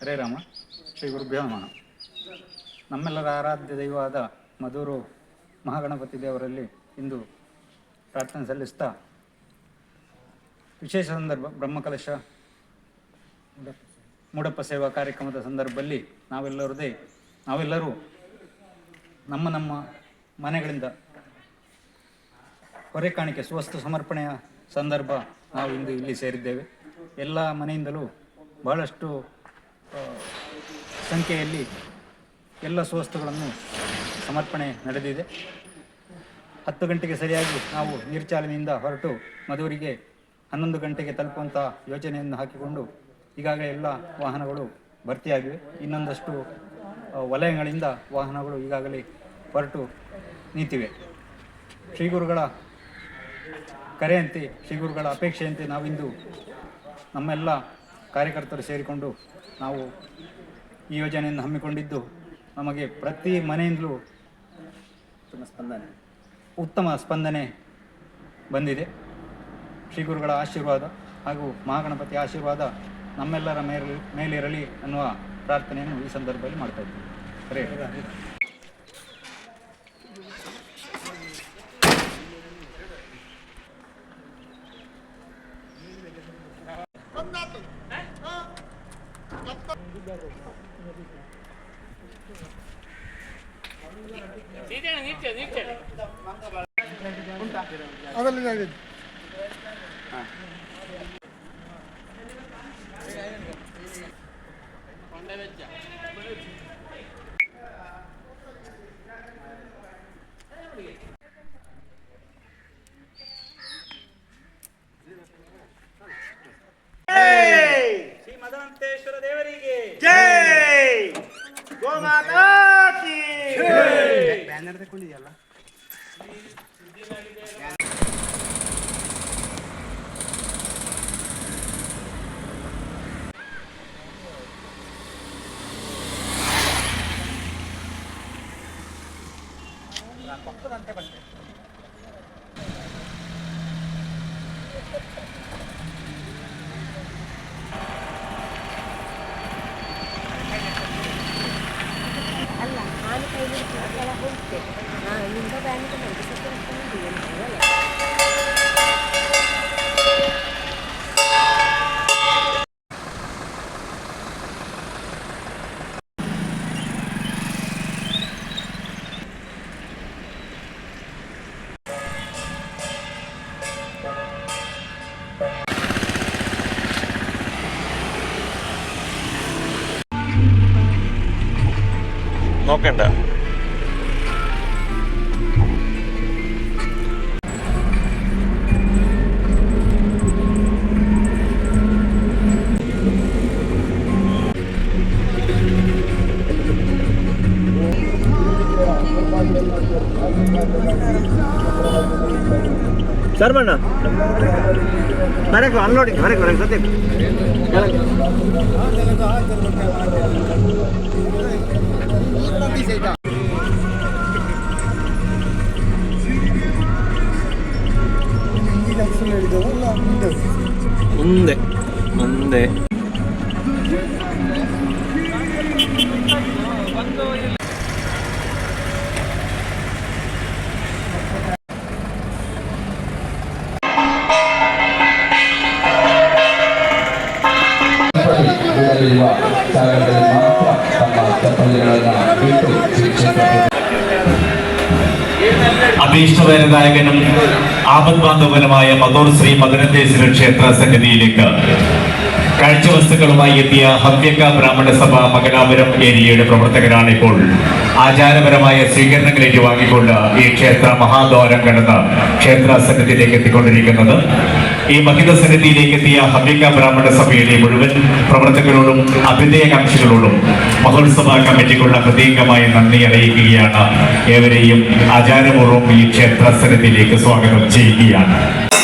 ಹರೇ ರಾಮ, ಶ್ರೀ ಗುರುಭ್ಯೋ ನಮಃ. ನಮ್ಮೆಲ್ಲರ ಆರಾಧ್ಯ ದೈವವಾದ ಮಧುರು ಮಹಾಗಣಪತಿ ದೇವರಲ್ಲಿ ಇಂದು ಪ್ರಾರ್ಥನೆ ಸಲ್ಲಿಸ್ತಾ ವಿಶೇಷ ಸಂದರ್ಭ, ಬ್ರಹ್ಮಕಲಶ, ಮೂಡಪ್ಪ ಸೇವಾ ಕಾರ್ಯಕ್ರಮದ ಸಂದರ್ಭದಲ್ಲಿ ನಾವೆಲ್ಲರದೇ, ನಾವೆಲ್ಲರೂ ನಮ್ಮ ನಮ್ಮ ಮನೆಗಳಿಂದ ಹೊರೆ ಕಾಣಿಕೆ ಸುವಸ್ತು ಸಮರ್ಪಣೆಯ ಸಂದರ್ಭ ನಾವು ಇಂದು ಇಲ್ಲಿ ಸೇರಿದ್ದೇವೆ. ಎಲ್ಲ ಮನೆಯಿಂದಲೂ ಬಹಳಷ್ಟು ಸಂಖ್ಯೆಯಲ್ಲಿ ಎಲ್ಲ ಸುವಸ್ತುಗಳನ್ನು ಸಮರ್ಪಣೆ ನಡೆದಿದೆ. ಹತ್ತು ಗಂಟೆಗೆ ಸರಿಯಾಗಿ ನಾವು ನೀರ್ಚಾಲನೆಯಿಂದ ಹೊರಟು ಮಧುರಿಗೆ ಹನ್ನೊಂದು ಗಂಟೆಗೆ ತಲುಪುವಂಥ ಯೋಜನೆಯನ್ನು ಹಾಕಿಕೊಂಡು ಈಗಾಗಲೇ ಎಲ್ಲ ವಾಹನಗಳು ಭರ್ತಿಯಾಗಿವೆ. ಇನ್ನೊಂದಷ್ಟು ವಲಯಗಳಿಂದ ವಾಹನಗಳು ಈಗಾಗಲೇ ಹೊರಟು ನಿಂತಿವೆ. ಶ್ರೀಗುರುಗಳ ಕರೆಯಂತೆ, ಶ್ರೀಗುರುಗಳ ಅಪೇಕ್ಷೆಯಂತೆ ನಾವಿಂದು ನಮ್ಮೆಲ್ಲ ಕಾರ್ಯಕರ್ತರು ಸೇರಿಕೊಂಡು ನಾವು ಈ ಯೋಜನೆಯನ್ನು ಹಮ್ಮಿಕೊಂಡಿದ್ದು ನಮಗೆ ಪ್ರತಿ ಮನೆಯಿಂದಲೂ ಸ್ಪಂದನೆ, ಉತ್ತಮ ಸ್ಪಂದನೆ ಬಂದಿದೆ. ಶ್ರೀ ಗುರುಗಳ ಆಶೀರ್ವಾದ ಹಾಗೂ ಮಹಾಗಣಪತಿ ಆಶೀರ್ವಾದ ನಮ್ಮೆಲ್ಲರ ಮೇಲೆ, ಮೇಲಿರಲಿ ಅನ್ನುವ ಪ್ರಾರ್ಥನೆಯನ್ನು ಈ ಸಂದರ್ಭದಲ್ಲಿ ಮಾಡ್ತಾ ಇದ್ದೀವಿ. ಹರೇ ಮದನಂತೇಶ್ವರ ದೇವರಿಗೆ. ಜೈ! ಗೋಮಾತಾ ಪಕ್ಕದಂತೆ ಅಲ್ಲ നോക്കണ്ട. ಶರ್ಮಣ್ಣ ಬರಕು ಅನ್ಲೋಡಿಂಗ್ ಬರಕು ಬರಕು ಸತ್ಯ ಮುಂದೆ ಮುಂದೆ അഭീഷ്ടവേരനായകനും ആപത്ബാന്ധവനുമായ മദോർ ശ്രീ പതിനഞ്ചേശ്വര ക്ഷേത്ര സന്നിധിയിലേക്ക് കാഴ്ചവസ്തുക്കളുമായി എത്തിയ ഹവ്യക്ക ബ്രാഹ്മണ സഭ മകനാപുരം ഏരിയയുടെ പ്രവർത്തകരാണ് ഇപ്പോൾ ആചാരപരമായ സ്വീകരണങ്ങൾ വാങ്ങിക്കൊണ്ട് ഈ ക്ഷേത്ര മഹാദ്വാരം കടന്ന് ക്ഷേത്ര സന്നിധിയിലേക്ക് എത്തിക്കൊണ്ടിരിക്കുന്നത്. ഈ മഹിത സന്നിധിയിലേക്ക് എത്തിയ ഹവ്യക്ക ബ്രാഹ്മണ സഭയിലെ മുഴുവൻ പ്രവർത്തകരോടും അഭ്യുദയകാംക്ഷികളോടും മഹോത്സവ കമ്മിറ്റിക്കുള്ള പ്രത്യേകമായ നന്ദി അറിയിക്കുകയാണ്. ഏവരെയും ആചാരപൂർവം ഈ ക്ഷേത്ര സന്നിധിയിലേക്ക് സ്വാഗതം ചെയ്യുകയാണ് ಿ.